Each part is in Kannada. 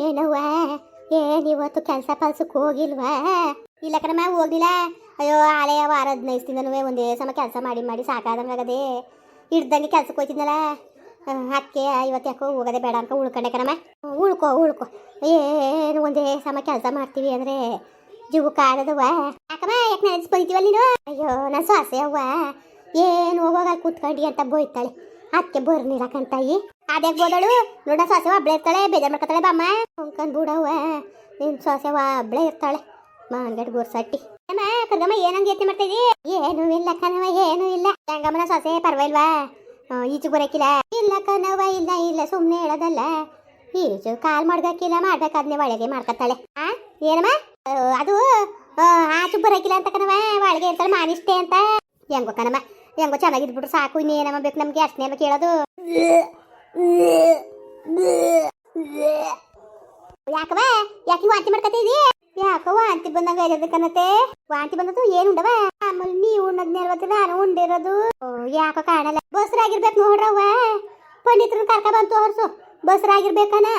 ಏನವ್ವ? ಏನ್ ಇವತ್ತು ಕೆಲಸ ಪಲ್ಸಕ್ಕೆ ಹೋಗಿಲ್ವಾ? ಇಲ್ಲ ಕಣಮ್ಮ, ಹೋಗ್ಲಿಲ್ಲ. ಅಯ್ಯೋ ಆಲೆಯ ವಾರ ಹದಿನೈದು ಒಂದೇ ಸಮ ಕೆಲಸ ಮಾಡಿ ಮಾಡಿ ಸಾಕಾದಂಗಾಗದೆ ಹಿಡ್ದಂಗೆ ಕೆಲ್ಸಕ್ಕೆ ಹೋಯ್ತಿದ್ನಲ್ಲ. ಅಕ್ಕೆ ಇವತ್ತು ಯಾಕೋ ಹೋಗೋದೆ ಬೇಡ ಅನ್ಕೊ ಉಳ್ಕೊಂಡೆ ಕಣಮ್ಮ. ಉಳ್ಕೋ, ಉಳ್ಕೊ. ಏನು ಒಂದೇ ಸಮ ಕೆಲಸ ಮಾಡ್ತೀವಿ ಅಂದ್ರೆ ಜೀವ ಆಗದವ್ವ ಯಾಕಮ್ಮ, ಯಾಕೆ ನೆನೆಸ್ ಬಂದಿದ್ದೀವಲ್ಲ ನೀನು? ಅಯ್ಯೋ ನನ್ನ ಸ್ವಾಸೆ ಅವ್ವ. ಏನು ಹೋಗೋಗ ಕೂತ್ಕೊಂಡಿ ಅಂತ ಬೋಯ್ತಾಳೆ ಅದಕ್ಕೆ ಬರ್ನಿಲ್ಲ ಅದ್ಯಾಕೆ ಬೋದಳು ನೋಡ ಸೊಸೆ ಒಬ್ಳೆ ಇರ್ತಾಳೆ, ಬೇಜಾರ್ ಮಾಡ್ಕೊತಾಳೆ, ಬಾಮ್ಮ. ಅಂಕನ್ ಬೂಡವ ನಿನ್ ಸೊಸೆ ಒಬ್ಳೆ ಇರ್ತಾಳೆ. ಮಾನ್ಗಡ್ ಗೋರ್ಸಟ್ಟಿ ಅಮ್ಮ ಕರ್ಗಮ್ಮ ಏನಂತ ಯೋಚನೆ ಮಾಡ್ತಾ ಇದೀ? ಏನು ಇಲ್ಲ ಕನವ ಏನು ಇಲ್ಲ. ಹೆಂಗಮ್ಮನ ಸೊಸೆ ಪರವಾಗಿಲ್ವಾ? ಈಚು ಬರಕಿಲ್ಲ ಇಲ್ಲ ಕನವ ಇಲ್ಲ ಇಲ್ಲ ಸುಮ್ಮನೆ ಹೇಳೋದಲ್ಲ. ಈಚು ಕಾಲ್ ಮಾಡ್ಬೇಕಿಲ್ಲ ಮಾಡ್ಬೇಕಾದ್ನೆ ಒಳಗೆ ಮಾಡ್ಕೊತಾಳೆ. ಆ, ಏನಮ್ಮ? ಅದು ಆಚು ಬರಕಿಲ್ಲ ಅಂತ ಕನವ ಒಳಗೆ ಇರ್ತಾಳೆ, ಮಾನಿಷ್ಟೇ ಅಂತ. ಹೆಂಗೋ ಕನಮ್ಮ ಹೆಂಗೋ ಚೆನ್ನಾಗಿದ್ಬಿಟ್ರು ಸಾಕು, ಇನ್ನೇನಮ್ಮ ಬೇಕು ನಮ್ಗೆ? ಅಷ್ಟನೇ ಅಲ್ವಾ ಕೇಳೋದು ಯಾಕವ ಯಾಕೆ ವಾಂತಿ ಮಾಡ್ಕತ್ತಿದಿ ಯಾಕ ವಾಂತಿ ಬಂದಂಗ ಇರೋದು ಕಣತೆ. ವಾಂತಿ ಬಂದದ್ದು ಏನು ಉಂಡವ? ಆಮೇಲೆ ನೀ ಉಣ್ಣದ್ನೇ ಅಲ್ವತ್ತೆ ನಾನು ಉಂಡಿರೋದು. ಯಾಕೋ ಕಾಣಲ್ಲ. ಬಸ್ರಾಗಿರ್ಬೇಕು ನೋಡ್ರವ್ವ. ಪಂಡಿತರನ್ನ ಕರ್ಕ ಬಂತು ಹೊರಸು. ಬಸ್ರಾಗಿರ್ಬೇಕನ.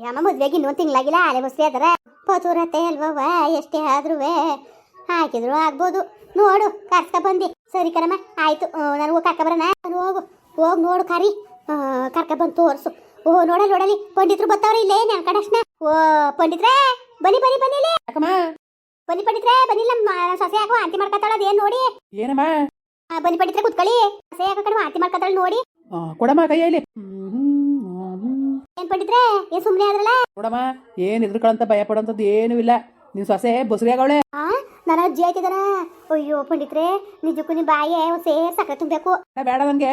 ಯಮ್ಮ, ಮದ್ವೆಗೆ ಇನ್ನೊಂದು ತಿಂಗಳಾಗಿಲ್ಲ. ಆಲೆ ಬಸ್ರಿ ಅದರ. ಪಚೂರತ್ತೆ ಅಲ್ವವ್ವ. ಎಷ್ಟೇ ಆದ್ರೂ ಹಾಕಿದ್ರು ಆಗ್ಬೋದು. ನೋಡು, ಕರ್ಕ ಬಂದಿ. ಸರಿ ಕರಮ್ಮ ಆಯ್ತು. ನಾನು ಕರ್ಕ ಬರೋಣ. ಹೋಗು. ಹೋಗಿ ನೋಡು ಕರಿ ಕರ್ಕ ಬಂದು ತೋರ್ಸು. ಓ ನೋಡ ನೋಡಲಿ ಪಂಡಿತರು ಬರ್ತಾವ್ರಿ ಇಲ್ಲೇ ನನ್ನ ಕಡಕ್ಷಣ ಓ ಪಂಡಿತ್ರೆ ಬನ್ನಿ ಬನ್ನಿ ಬನ್ನಿ ಇಲ್ಲಿ. ಬನ್ನಿ ಪಂಡಿತ್ರೆ ಬನ್ನಿ ನಮ್ಮ ಸೊಸೆ ಯಾಕೋ ಆಂತಿ ಮಾಡ್ಕೊತಾಳ ಅದೇನ್ ನೋಡಿ. ಏನಮ್ಮ? ಆ, ಬನ್ನಿ ಪಂಡಿತ್ರೆ ಕುತ್ಕೊಳ್ಳಿ. ಸೊಸೆ ಯಾಕೋ ಕಡೆ ಆಂತಿ ಮಾಡ್ಕೊತಾಳ ನೋಡಿ. ಆ, ಕೊಡಮ್ಮ ಕೈಯಲ್ಲಿ ಏನ್ ಪಂಡಿತ್ರೆ ಏನ್ ಸುಮ್ನೆ ಆದ್ರಲ್ಲ? ನೋಡಮ್ಮ ಏನು ಕಳಂತ ಭಯ ಪಡೋಂಥದ್ದು ಏನೂ ಇಲ್ಲ. ನಿನ್ ಸೊಸೆ ಬಸರಿ ಆಗವಳೆ. ಆ ನನ್ನ ಅಜ್ಜಿ ಆಯ್ತಿದಾರ ಅಯ್ಯೋ ಪಂಡಿತ್ರೆ ನಿಜಕ್ಕೂ ನಿಮ್ ಬಾಯಿ ಸೇರ್ ಸಕ್ಕರೆ ತುಂಬಬೇಕು. ಬೇಡ ನನಗೆ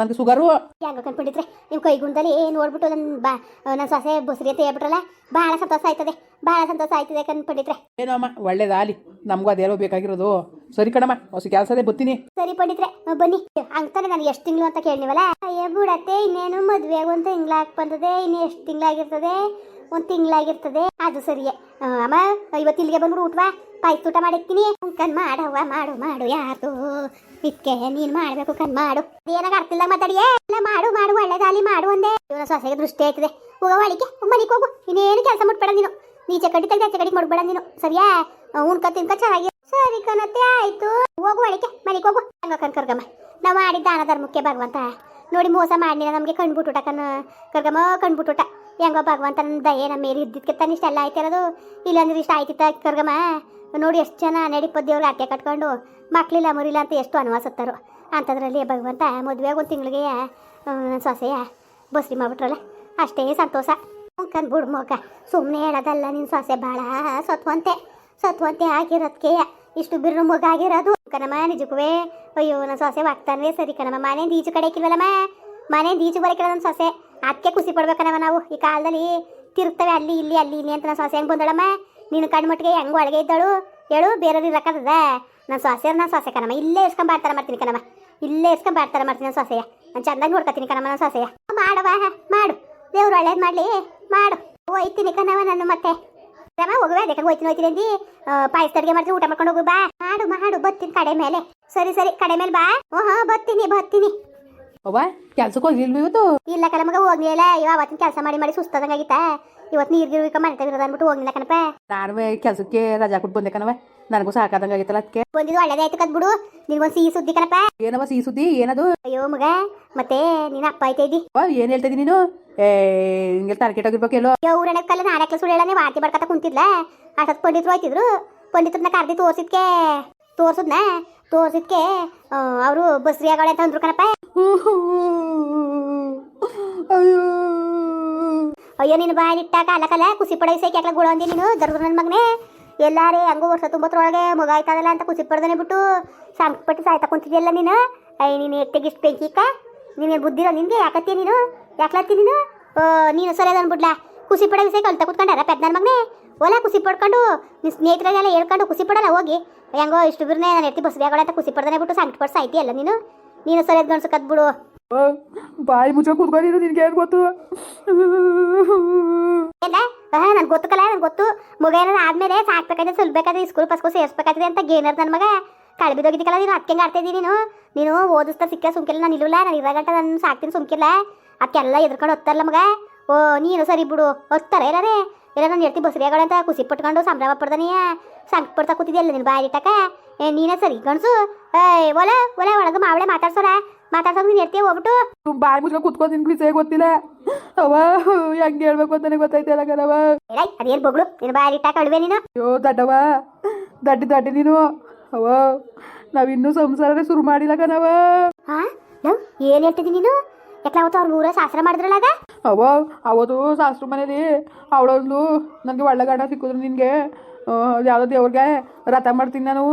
ನನಗೆ ಸುಗರು ಹೆಂಗ ಕೈ ಗುಂಡಲ್ಲಿ ಕೈಗುಂದಲ್ಲಿ ನೋಡ್ಬಿಟ್ಟು ನನ್ನ ಬಾ ನನ್ನ ಸೊಸೆ ಬಸ್ರಿ ಅಂತ ಹೇಳ್ಬಿಟ್ರಲ್ಲ ಭಾಳ ಸಂತೋಷ ಆಯ್ತದೆ ಬಹಳ ಸಂತೋಷ ಆಯ್ತದೆ ಕಂಡ್ಬಿಟ್ಟಿದ್ರೆ ಏನೋ ಅಮ್ಮ ಒಳ್ಳೇದಾಲಿ ನಮಗೂ ಅದೇನೋ ಬೇಕಾಗಿರೋದು. ಸರಿ ಕಣಮ್ಮ ಹೊಸ ಕೆಲಸದೇ ಬತ್ತೀನಿ ಸರಿ ಪಂಡಿತ್ರೆ ಬನ್ನಿ. ಅಂತಾನೆ ನಾನು ಎಷ್ಟು ತಿಂಗಳು ಅಂತ ಕೇಳಿವಲ್ಲ ಅಯ್ಯ ಬಿಡತ್ತೆ ಇನ್ನೇನು ಮದುವೆ ಆಗುವಂತ ತಿಂಗ್ಳಾಗ್ ಬಂದದೆ ಇನ್ನು ಎಷ್ಟು ತಿಂಗಳಾಗಿರ್ತದೆ? ಒಂದು ತಿಂಗಳಾಗಿರ್ತದೆ. ಅದು ಸರಿಯೇ ಅಮ್ಮ, ಇವತ್ತು ಇಲ್ಲಿಗೆ ಬಂದ್ಬಿಡು ಊಟವಾ ಪಾಯ್ಸ ಊಟ ಮಾಡಿರ್ತೀನಿ. ಕಣ್ ಮಾಡವ್ವ, ಮಾಡು ಮಾಡು, ಯಾರ್ದು? ಇದಕ್ಕೆ ನೀನು ಮಾಡಬೇಕು, ಕಣ್ ಮಾಡು. ಏನಾಗ ಅರ್ತಿಲ್ಲ ಮಾತಾಡಿಯೇ? ಇಲ್ಲ, ಮಾಡು ಮಾಡು ಒಳ್ಳೇದಾಲಿ ಮಾಡು ಒಂದೇ ಇವನ ಸೊಸೆಗೆ ದೃಷ್ಟಿ ಆಯ್ತದೆ. ಹೋಗ ಒಳಿಗೆ ಮನೆಗೆ ಹೋಗು. ಇನ್ನೇನು ಕೆಲಸ ಮುಟ್ಬೇಡ ನೀನು. ನೀಚೆ ಚಕಡಿ ತೆಗೆದ ಆಚೆ ಕಡಿಗೆ ಮಾಡ್ಬೇಡ ನೀನು. ಸರಿಯಾ? ಉಣ್ಕ ತಿನ್ಕ ಚೆನ್ನಾಗಿ. ಸರಿ ಕಣತ್ತೆ ಆಯ್ತು. ಹೋಗು ಒಳಗೆ ಮನೆಗೆ ಹೋಗು. ಹಂಗ, ಕಣ್ ಕರ್ಗಮ್ಮ. ನಾವು ಮಾಡಿದ್ದ ದಾನ ಧರ್ಮಕ್ಕೆ ಭಗವಂತ. ನೋಡಿ, ಮೋಸ ಮಾಡಿನ ನಮಗೆ ಕಣ್ಬಿಟ್ಟುಟ ಕಣ್, ಕರ್ಗಮ್ಮ ಕಣ್ಬಿಟ್ಟುಟ ಹೆಂಗೋ ಭಗವಂತನ ದಯೆ ನಮ್ಮ ಮೇಲೆ ಇದ್ದಿದ್ದಕ್ಕೆ ತಾನು ಇಷ್ಟೆಲ್ಲ ಆಯ್ತಿರೋದು ಇಲ್ಲಾಂದ್ರೆ ಇಷ್ಟ ಆಯ್ತಿತ್ತ ಕರ್ಗಮ್ಮ? ನೋಡಿ ಎಷ್ಟು ಜನ ನಡಿಪ ದೇವ್ರು ಅಟ್ಟೆ ಕಟ್ಕೊಂಡು ಮಕ್ಳಿಲ್ಲ ಮುರಿಲ್ಲ ಅಂತ ಎಷ್ಟು ಅನುವಾಸತ್ತಾರೋ ಅಂಥದ್ರಲ್ಲಿ ಭಗವಂತ ಮದುವೆಗೆ ಒಂದು ತಿಂಗಳಿಗೆ ಸೊಸೆಯ ಬಸ್ರಿ ಮಾಡ್ಬಿಟ್ರಲ್ಲ, ಅಷ್ಟೇ ಸಂತೋಷ. ಕಣ್ ಬಿಡು ಮಗ ಸುಮ್ಮನೆ ಹೇಳೋದಲ್ಲ ನಿನ್ನ ಸೊಸೆ ಭಾಳ ಸತ್ವಂತೆ. ಸತ್ವಂತೆ ಆಗಿರೋದಕ್ಕೆ ಇಷ್ಟು ಬಿರು ಮಗ ಆಗಿರೋದು. ಕಣಮ್ಮ ನಿಜಕ್ಕೂ ಅಯ್ಯೋ ನನ್ನ ಸೊಸೆ ವಾಗ್ತಾನೆ ಸರಿ ಕಣಮ್ಮ. ಮನೆಯಿಂದ ಈಜು ಕಡೆ ಇಕ್ಕಿಲ್ವಲ್ಲಮ್ಮ ಮನೆಯಿಂದ ಈಜು ಬರಕಿಲ್ಲ ನನ್ನ ಸೊಸೆ? ಅದಕ್ಕೆ ಖುಷಿ ಪಡ್ಬೇಕನವ ನಾವು. ಈ ಕಾಲದಲ್ಲಿ ತಿರುಗ್ತವೆ ಅಲ್ಲಿ, ಇಲ್ಲಿ ಅಲ್ಲಿ, ಇಲ್ಲಿ ಅಂತ ನನ್ನ ಸೊಸೆ ಹೆಂಗೆ ಬಂದಳಮ್ಮ. ನೀನು ಕಣ್ಮಟ್ಟಿಗೆ ಹೆಂಗೆ ಒಳಗೆ ಇದ್ದಳು? ಹೇಳು ಬೇರೆಯವ್ರಿಗೆ ಇರಕ್ಕದ ನಾನು ಸೊಸೆ ನನ್ನ ಸೊಸೆ ಕಣಮ್ಮ. ಇಲ್ಲೇ ಇಸ್ಕೊಂಡ್ ಬಾಡ್ತಾರ ಮಾಡ್ತೀನಿ ಕಣಮ್ಮ. ಇಲ್ಲೇ ಇಸ್ಕೊಂಡ್ ಬಾಡ್ತಾರ ಮಾಡ್ತೀನಿ ನನ್ನ ಸೊಸೆಯ. ನಾನು ಚಂದಾಗಿ ನೋಡ್ಕೊತೀನಿ ಕಣಮ್ಮ ನನ್ನ ಸೊಸೆಯ. ಮಾಡವ ಮಾಡು. ದೇವ್ರು ಒಳ್ಳೇದು ಮಾಡಲಿ. ಮಾಡು. ಹೋಯ್ತೀನಿ ಕಣವ ನಾನು ಮತ್ತೆ. ರಮ ಹೋಗುವೆ ಅದಕ್ಕೆ ಹೋಯ್ತೀನಿ ಹೋಯ್ತೀನಿ ಅಂದಿ? ಪಾಯಸ ಅಡುಗೆ ಮಾಡ್ತೀನಿ, ಊಟ ಮಾಡ್ಕೊಂಡು ಹೋಗು ಬಾ. ಮಾಡು ಮಾಡು, ಬತ್ತೀನಿ ಕಡೆ ಮೇಲೆ. ಸರಿ ಸರಿ, ಕಡೆ ಮೇಲೆ ಬಾ. ಓಹೋ, ಬತ್ತೀನಿ ಬತ್ತೀನಿ. ಅವ್ವ ಕೆಲ್ಸಕ್ಕೆ ಹೋಗ್ಲಿಲ್ವ ಇವತ್ತು? ಇಲ್ಲ ಕಣ ಮಗ ಹೋಗ್ಲಿಲ್ಲ ಇವ ಅವತ್ತಿನ ಕೆಲಸ ಮಾಡಿ ಮಾಡಿ ಸುಸ್ತದಂಗಾಗಿತ್ತ. ಇವತ್ತು ನೀರು ಗಿರು ಇಕ್ಕ ಮನೆ ತೆಗಿರೋದು ಅಂದ್ಬಿಟ್ಟು ಹೋಗ್ಲಿಲ್ಲ ಕಣಪ್ಪ ನಾನು ಕೆಲಸಕ್ಕೆ ರಜಾ ಕೊಟ್ಟು ಬಂದೆ ಕಣವ ನನಗೂ ಸಾಕಾದಂಗಾಗಿತ್ತಲ್ಲ ಅದಕ್ಕೆ ಬಂದಿದ್ದು ಒಳ್ಳೇದಾಯ್ತು ಕದ್ಬಿಡು ನಿನ್ಗೊಂದು ಸಿಹಿ ಸುದ್ದಿ ಕಣಪ್ಪ ಏನವ ಸಿಹಿ ಸುದ್ದಿ? ಏನದು? ಅಯ್ಯೋ ಮಗ ಮತ್ತೆ ನೀನು ಅಪ್ಪ ಐತೆ ಇದ್ದಿ? ಅವ್ವ ಏನು ಹೇಳ್ತಾ ನೀನು? ಏ ಹಿಂಗೆ ಟಾರ್ಗೆಟ್ ಆಗಿರ್ಬೇಕೇಲೋ ಊರಣ ಕಲ್ಲ ನಾಡಕ್ಕೆ ಹೇಳ ನೀವು ಆರ್ತಿ ಬರ್ಕತ್ತ ಕುಂತಿದ್ಲ? ಅಷ್ಟೊತ್ತು ಪಂಡಿತರು ಹೋಯ್ತಿದ್ರು. ಪಂಡಿತರನ್ನ ಕರ್ದಿ ತೋರ್ಸಿದ್ಕೆ. ತೋರ್ಸಿದ್ನ? ತೋರ್ಸಿದ್ಕೆ ಅವರು ಬಸ್ರಿ ಆಗೋಳೆ ಅಂತ ಅಂದ್ರು ಕಣಪ್ಪ ಅಯ್ಯೋ. ಅಯ್ಯೋ, ನೀನು ಬಾಯಿಲಿಟ್ಟ ಕಾಲ ಕಾಲ ಖುಷಿ ಪಡೈಸೆ ಕೆಟ್ಲ ಗುಳ ಅಂದಿ ನೀನು? ಜರ್ದು ನನ್ನ ಮಗನೇ. ಎಲ್ಲಾರೇ ಹಂಗು ವರ್ಷ ತುಂಬತ್ರೊಳಗೆ ಮಗ ಆಯ್ತದಲ್ಲ ಅಂತ ಖುಷಿ ಪಡ್ದನೆ ಬಿಟ್ಟು ಸಂಕಟಪಟ್ಟು ಸಾಯ್ತಾ ಕುಂತಿದ್ಯಲ್ಲ ನೀನು? ಅಯ್ಯ, ನೀನು ಎಟ್ಟೆಗಿಷ್ಟು ಬೆಂಕಿಕ ನೀನು ಬುದ್ಧಿರೋ ನಿನಗೆ ಯಾಕತ್ತಿ ನೀನು? ಯಾಕಲತ್ತಿ ನೀನು? ನೀನು ಸರಿ ಅನ್ಬಿಡ್ಲಾ ಖುಷಿ ಪಡೋ ವಿಷಯ ಕಲ್ತ ಕುತ್ಕೊಂಡಾರ ಪೆದ್ ನನ್ನ ಮಗನೇ? ಓಲಾ ಖುಷಿ ಪಡ್ಕೊಂಡು ನಿನ್ನ ಸ್ನೇಹಿತರೆಲ್ಲ ಹೇಳ್ಕೊಂಡು ಖುಷಿ ಪಡಲ್ಲ, ಹೋಗಿ. ಹೆಂಗೋ ಇಷ್ಟು ಬಿರ್ನೇ ನಾನು ಎತ್ತಿ ಬಸ್ ಅಂತ ಖುಷಿ ಪಡ್ದನೆ ಬಿಟ್ಟು ಸಾಂಕ್ಟ್ ಪಡ್ಸ ಐತಿ ಅಲ್ಲ ನೀನು? ನೀನು ಸರಿ ಗಣ್ಸಕತ್ ಬಿಡು ಬಾಯಿ ಮುಚ್ಚ ಕೂತ್ಕೊಂಡಿರು ನಿನ್ಗೆ ಏನು ಗೊತ್ತು? ನನ್ಗೆ ಗೊತ್ತಕ್ಕಲ್ಲ ನನ್ಗೆ ಗೊತ್ತು. ಮಗ ಏನಾರ ಆದ್ಮೇಲೆ ಸಾಕ್ಬೇಕಾದ್ರೆ ಸುಲ್ಬೇಕಾದ್ರೆ ಸ್ಕೂಲ್ ಪಸ್ಕೋ ಸೇರ್ಸ್ಬೇಕಾದ್ರೆ ಅಂತ ಗೇನರ್ ನನ್ನ ಮಗ. ಕಳೆ ಬಿದ್ದೋಗಿದ್ದಕ್ಕಲ್ಲ ನೀನು ಅದಕ್ಕೆ ಆಡ್ತಾ ಇದ್ದೀನಿ ನೀನು? ನೀನು ಓದಿಸ್ತಾ ಸಿಕ್ಕ ಸುಮ್ಕಿಲ್ಲ ನಾನು ಇಲ್ಲಲ್ಲ ನಾನು ಇರೋ ಗಂಟೆ ನಾನು ಸಾಕ್ತೀನಿ ಸುಮ್ಕಿಲ್ಲ. ಅದಕ್ಕೆಲ್ಲ ಎದ್ಕೊಂಡು ಹೋಗ್ತಾರಲ್ಲ ಮಗ. ಓ ನೀನು ಸರಿ ಬಿಡು. ಹೊತ್ತಾರೆ ಎಲ್ಲರೇ ನನ್ನ ನಾನು ಎಡ್ತಿ ಅಂತ ಖುಷಿ ಪಟ್ಕೊಂಡು ಸಂಭ್ರಮ ಪಡ್ದನೀಯ. ಸಂಕ್ ಪಡ್ತಾ ಕೂತಿದ್ಯಲ್ಲ ನೀನು ಬಾಯಿ ಇಟ್ಟಕ? ಏ ನೀನೇ ಸರಿ ಗಣಸು ಏಯ್ ಒಲೆ ಒಲೆ ಒಳಗೆ ಮಾವಳೆ ಮಾತಾಡ್ಸೋರ. ಮಾತಾಡ್ಸೋದು ನೀನು ಎಡ್ತಿ ಹೋಗ್ಬಿಟ್ಟು. ಬಾಯಿ ಮುಚ್ಕೊಂಡು ಕುತ್ಕೊಂಡು ನಿನ್ ವಿಷಯ ಗೊತ್ತಿಲ್ಲ. ಅವ ಹೆಂಗೆ ಹೇಳ್ಬೇಕು ಅಂತಾನೆ ಗೊತ್ತಾಯ್ತಿಲ್ಲ ಕಣವ ಏಯ್ ಅದೇನು ಬೊಗಳು? ನೀನು ಬಾಯಿ ಇಟ್ಟಾಕ ಕಡುವೆ ನೀನು? ಅಯ್ಯೋ ದಡ್ಡವ ದಡ್ಡಿ ದಡ್ಡಿ ನೀನು. ಅವ ನಾವಿನ್ನೂ ಸಂಸಾರನೇ ಶುರು ಮಾಡಿಲ್ಲ ಕಣವ ಹಾ ಲವ್ ಏನು ಹೇಳ್ತಿದ್ದೀನಿ ನೀನು? ಯಾಕೆ ಅವತ್ತು ಅವ್ರ ಊರ ಶಾಸ್ತ್ರ ಮಾಡಿದ್ರಲ್ಲಾಗ ಅವ ಅವತ್ತು ಶಾಸ್ತ್ರ ಮನೇಲಿ ಅವಳೊಂದು ನನಗೆ ಒಳ್ಳೆ ಗಂಡ ಸಿಕ್ಕಿದ್ರು ನಿನಗೆ. ಯಾವುದೋ ದೇವ್ರಿಗೆ ರಥ ಮಾಡ್ತೀನಿ ನಾನು.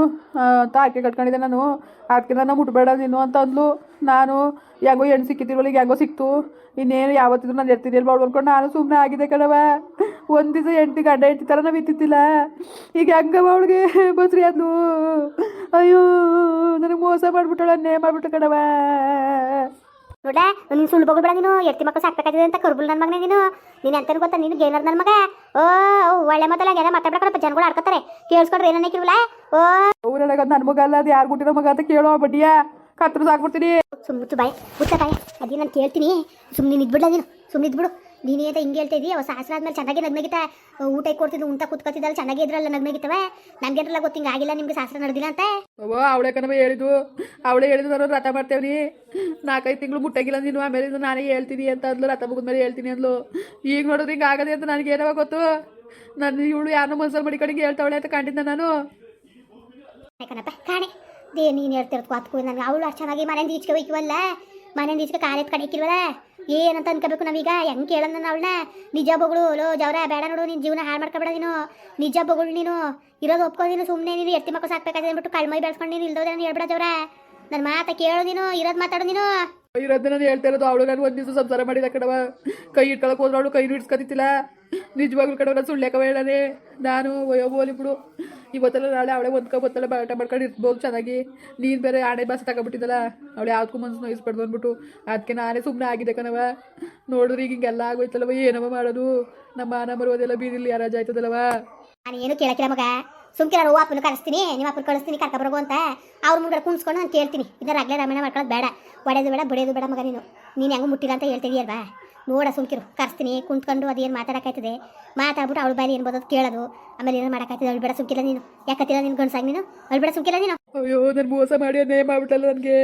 ತಾಕೆ ಆಕೆ ಕಟ್ಕೊಂಡಿದ್ದೆ ನಾನು. ಅದಕ್ಕೆ ನಾನು ಮುಟ್ಬೇಡ ನೀನು ಅಂತ ಅಂದ್ಲು ನಾನು ಹೆಂಗೋ ಹೆಣ್ಣು ಸಿಕ್ಕಿತಿರ್ವಲ್ಲ ಈಗ ಹೆಂಗೋ ಸಿಕ್ತು. ಇನ್ನೇನು ಯಾವತ್ತಿದ್ರು ನಾನು ಎರ್ತೀನಿ ಬಾಳು ಅನ್ಕೊಂಡು ನಾನು ಸುಮ್ಮನೆ ಆಗಿದೆ ಕಣವ ಒಂದು ದಿವಸ ಹೆಂಡತಿ ಗಂಡ ಹೆಂಡತಿ ಥರ ನಾವು ಇತ್ತಿತ್ತಿಲ್ಲ ಈಗ ಹೆಂಗವ ಅವಳಿಗೆ? ಬಸ್ರಿ ಅಂದ್ಲು. ಅಯ್ಯೋ, ನನಗೆ ಮೋಸ ಮಾಡ್ಬಿಟ್ಟಳನ್ನೇ ಮಾಡ್ಬಿಟ್ಟು ಕಣವ ನೋಡ ನೀನು ಸುಳ್ಳು ಬಗಳ ನೀನು ಎತ್ತಿ ಮಕ್ಕಳು ಸಾಕ್ಬೇಕಾಗಿದೆ ಅಂತ ಕರ್ಬುಲ್ ನನ್ನ ಮಗನೇ ನೀನು. ನೀನು ಎಂತ ಗೊತ್ತಾ ನೀನು ಗೇನರ್ ನನ್ನ ಮಗ. ಓ ಒಳ್ಳೆ ಮೊದಲ ಏನೋ ಮಾತಾಡ್ಬೇಕಪ್ಪ ಜನಗಳು ಆಡ್ಕೊತಾರೆ. ಕೇಳಿಸ್ಕೊಂಡ್ರೆ ಏನನ್ನ ಕಿಲ್ವಲ್ಲ ಓ. ಊರೊಳಗ ನನ್ನ ಮಗ ಅಲ್ಲ ಅದು ಯಾರು ಗುಟ್ಟಿರೋ ಮಗ ಅಂತ ಕೇಳೋ ಬಡ್ಡಿಯ. ಕತ್ರು ಸಾಕ್ಬಿಡ್ತೀನಿ. ಸುಮ್ಮನೆ ಬಾಯ್ ಮುಚ್ಚ ಬಾಯ್ ಅದೇ ನಾನು ಕೇಳ್ತೀನಿ. ಸುಮ್ಮನೆ ಇದ್ಬಿಡ್ಲ ನೀನು. ಸುಮ್ಮನೆ ಇದ್ಬಿಡು. ನೀನು ಅಂತ ಹಿಂಗೆ ಹೇಳ್ತಾ ಇದೀಯ? ಅವ ಸಾಸ್ರ ಆದ್ಮೇಲೆ ಚೆನ್ನಾಗಿ ನಗ್ನಗಿತ ಊಟ ಕೊಡ್ತಿದ್ದು ಉಂಟ ಕುತ್ಕೊತಿದ್ದಲ್ಲ ಚೆನ್ನಾಗಿ ಇದ್ರಲ್ಲ ನಗ್ನಗಿತ್ತವೆ ನಮ್ಗೇನ್ರಲ್ಲ ಗೊತ್ತಿಂಗ ಆಗಿಲ್ಲ ನಿಮ್ಗೆ ಸಾಸ್ರ ನಡೆದಿಲ್ಲ ಅಂತ? ಅವ್ವ ಅವಳೆ ಕನವ ಹೇಳಿದ್ದು. ಅವಳೆ ಹೇಳಿದ್ರು ನಾನು ರಥ ಮಾಡ್ತೇವ್ರಿ ನಾಲ್ಕೈದು ತಿಂಗಳು ಮುಟ್ಟಾಗಿಲ್ಲ ನೀನು. ಆಮೇಲೆ ನಾನೇ ಹೇಳ್ತೀನಿ ಅಂತ ಅಂದ್ಲು ರಥ ಮುಗಿದ್ಮೇಲೆ ಹೇಳ್ತೀನಿ ಅಂದ್ಲು. ಈಗ ನೋಡಿದ್ರೆ ಹಿಂಗೆ ಆಗದೆ ಅಂತ ನನಗೆ ಏನವ ಗೊತ್ತು? ನನ್ನ ಇವಳು ಯಾರನ್ನೋ ಮನ್ಸಲ್ಲಿ ಮಡಿಕಡೆಗೆ ಹೇಳ್ತಾವಳೆ ಅಂತ ಕಂಡಿದ್ದೆ ನಾನು. ಕಣಪ್ಪ ಕಾಣೆ. ದೇ ನೀನು ಹೇಳ್ತಿರೋದು ಕಾತ್ಕೋ ನನಗೆ. ಅವಳು ಅಷ್ಟು ಚೆನ್ನಾಗಿ ಮನೆಯಿಂದ ಈಚೆಗೆ ಹೋಯ್ಕವಲ್ಲ ಮನೆಯಿಂದ ಈಚೆಗೆ ಕಾಲೇಜ್ ಕಡೆಕಿಲ್ವಲ್ಲ ಏನಂತ ಅನ್ಕೋಬೇಕು ನಾವೀಗ? ಹೆಂಗೆ ಕೇಳೋಣ ನಾನು ಅವಳನ್ನ ನಿಜ ಬಗಳು, ಲೋ ಜವರ, ಬೇಡ ನೋಡು ನಿನ್ನ ಜೀವನ ಹಾಳು ಮಾಡ್ಕೊಬೇಡ ನೀನು. ನಿಜ ಬಗಳು ನೀನು. ಇರೋದು ಒಪ್ಕೊಂಡು ನೀನು ಸುಮ್ಮನೆ ನೀನು ಎತ್ತಿ ಮಕ್ಕಳು ಸಾಕ್ಬೇಕಾದ್ರೆ ಅಂದ್ಬಿಟ್ಟು ಕಳ್ಮೈ ಬೆಳೆಸ್ಕೊಂಡು ನೀನು ಇಲ್ದೋದ್ರೆ ನಾನು ಹೇಳ್ಬೇಡ ಜವರ. ನನ್ನ ಮಾತ ಕೇಳು ನೀನು, ಇರೋದು ಮಾತಾಡು ನೀನು. ಇರೋದನ್ನ ನಾನು ಹೇಳ್ತಾ ಇರೋದು, ಅವಳು ನಾನು ಒಂದು ದಿವಸ ಸಂಸಾರ ಮಾಡಿದ ಕಡವ ಕೈ ಇಟ್ಕೊಳಕ್ ಹೋದ್ರೆ ಅವಳು ಕೈ ಇಡ್ಸ್ಕೊತಿತ್ತಿಲ್ಲ ನಿಜವಾಗ್ಲೂ ಕಡೆ ನಾನು ಸುಳ್ಳ್ಯಾಕವ ಹೇಳನೆ ನಾನು ಬೋಲಿ ಬಿಡು ಇವತ್ತೆಲ್ಲ ನಾಳೆ ಅವಳೆ ಒಂದ್ಕೊ ಬತ್ತಲ್ಲ ಬಾಟ ಮಾಡ್ಕೊಂಡು ಇರ್ಬೋದು ಚೆನ್ನಾಗಿ. ನೀನು ಬೇರೆ ಆಣೆ ಬಾಸ ತಗೊಬಿಟ್ಟಿದ್ದಲ್ಲ ಅವಳು ಯಾವ್ದಕ್ಕೂ ಮನ್ಸು ನೋಯಿಸ್ಬಾರ್ದು ಅಂದ್ಬಿಟ್ಟು. ಅದಕ್ಕೆ ನಾನೇ ಸುಮ್ಮನೆ ಆಗಿದೆ ಕಣವ ನೋಡಿದ್ರೆ ಈಗ ಹಿಂಗೆಲ್ಲ ಆಗೋಯ್ತಲ್ಲವ ಏನವ ಮಾಡೋದು? ನಮ್ಮ ಮಾನ ಬರುವುದೆಲ್ಲ ಬೀದಿಲಿ ಯಾರಾಜ್ ಆಯ್ತದಲ್ಲವ ನಾನು ಏನು ಕೇಳಕ್ಕಿಲ್ಲ ಮಗ. ಸುಮ್ಕಿರ ಅವ್ವ ಅಪ್ಪನ ಕಳಿಸ್ತೀನಿ ನಿಮ್ಮ ಅಪ್ಪನ ಕಳಿಸ್ತೀನಿ ಕರ್ಕೊಬರ್ಗು ಅಂತ. ಅವ್ರ ಮುಂದೆ ಕುಣಿಸ್ಕೊಂಡು ನಾನು ಕೇಳ್ತೀನಿ. ಇದರ ಅಗ್ಲೇ ರಾಮಾಯಣ ಮಾಡ್ಕೊಳ್ಳೋದು ಬೇಡ. ಒಡೆದು ಬೇಡ, ಬಡಿಯೋದು ಬೇಡ ಮಗ ನೀನು. ನೀನು ಹೆಂಗೆ ಮುಟ್ಟಿಲ್ಲ ಅಂತ ಹೇಳ್ತಿದೀಯಲ್ವಾ? ನೋಡ ಸುಮ್ಕಿರು ಕರ್ಸ್ತೀನಿ. ಕುಂತ್ಕೊಂಡು ಅದೇನು ಮಾತಾಡೋಕ್ಕಾಯ್ತದೆ? ಮಾತಾಡ್ಬಿಟ್ಟು ಅವಳು ಬಾಯಿ ಏನು ಬದೋದು ಕೇಳೋದು. ಆಮೇಲೆ ಏನು ಮಾಡೋಕ್ಕಾಯ್ತದೆ? ಅವಳು ಬೇಡ ಸುಮ್ಕಿಲ್ಲ ನೀನು. ಯಾಕತ್ತಿಲ್ಲ ನೀನು ಗಂಡ್ಸಾಗಿ ನೀನು? ಅವಳು ಬೇಡ ಸುಮ್ಕಿಲ್ಲ ನೀನು? ಅಯ್ಯೋ ನಾನು ಮೋಸ ಮಾಡಿ ಅನ್ಯಾಯ ಮಾಡ್ಬಿಟ್ಟಲ್ಲ ನನಗೆ.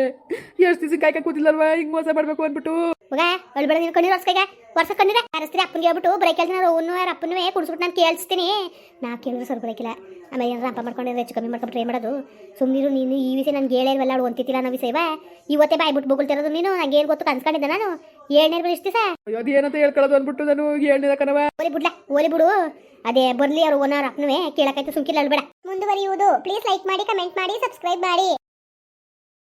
ಎಷ್ಟು ದಿವಸ ಕಾಯ್ಕ ಕೂತಿಲ್ಲಲ್ವಾ ಹಿಂಗೆ ಮೋಸ ಮಾಡಬೇಕು ಅಂದ್ಬಿಟ್ಟು. ಮಗ ಅವಳು ಬೇಡ ನೀನು ಕಣ್ಣೀರು ವರ್ಷಕ್ಕೆ ವರ್ಷ ಕಣ್ಣಿದೆ ಕರೆಸ್ತೀನಿ ಅಪ್ಪನಿಗೆ ಹೇಳ್ಬಿಟ್ಟು ಬ್ರೇಕ್ ಕೆಲಸ ಅವನು ಅವನು ಅಪ್ಪನೂ ಕುಡಿಸ್ಬಿಟ್ಟು ನಾನು ಕೇಳಿಸ್ತೀನಿ. ನಾ ಕೇಳಿದ್ರೆ ಸರ್ಕೊಳಕಿಲ್ಲ ಆಮೇಲೆ ಏನಾರ ಅಪ್ಪ ಮಾಡ್ಕೊಂಡು ಹೆಚ್ಚು ಕಮ್ಮಿ ಮಾಡ್ಕೊಂಡು ಟ್ರೈ ಮಾಡೋದು. ಸುಮ್ಮನಿರು ನೀನು ಈ ವಿಷಯ ನನಗೆ ಹೇಳೇ ಇಲ್ವಲ್ಲ ಅವಳು ಒಂತಿತ್ತಿಲ್ಲ ನಾವು ವಿಷಯವ? ಇವತ್ತೇ ಬಾಯ್ಬಿಟ್ಟು ಬೊಗಳ್ತಿರೋದು ನೀನು? ನಂಗೆ ಏನು ಗೊತ್ತು? ಕನ್ಸ್ಕೊಂಡಿದ್ದೆ ನಾನು. ಏಳ್ನೇ ಇಷ್ಟು ದಿವಸ ಅಯ್ಯೋ ಅದೇನಂತ ಹೇಳ್ಕೊಳ್ಳೋದು ಅಂದ್ಬಿಟ್ಟು ನಾನು ಹೇಳ್ನಿಲ್ಲ ಕಣವ ಓಲಿ ಬಿಡ್ಲ ಓಲಿ ಬಿಡು. ಅದೇ ಬರ್ಲಿ ಅವ್ರು ಓನರ್ ಅಪ್ಪನೂ ಕೇಳಕ್ಕಾಯ್ತು ಸುಮ್ಕಿಲ್ಲ ಅಳ್ಬೇಡ ಮುಂದುವರಿಯುವುದು. ಪ್ಲೀಸ್ ಲೈಕ್ ಮಾಡಿ ಕಮೆಂಟ್ ಮಾಡಿ ಸಬ್ಸ್ಕ್ರೈಬ್ ಮಾಡಿ.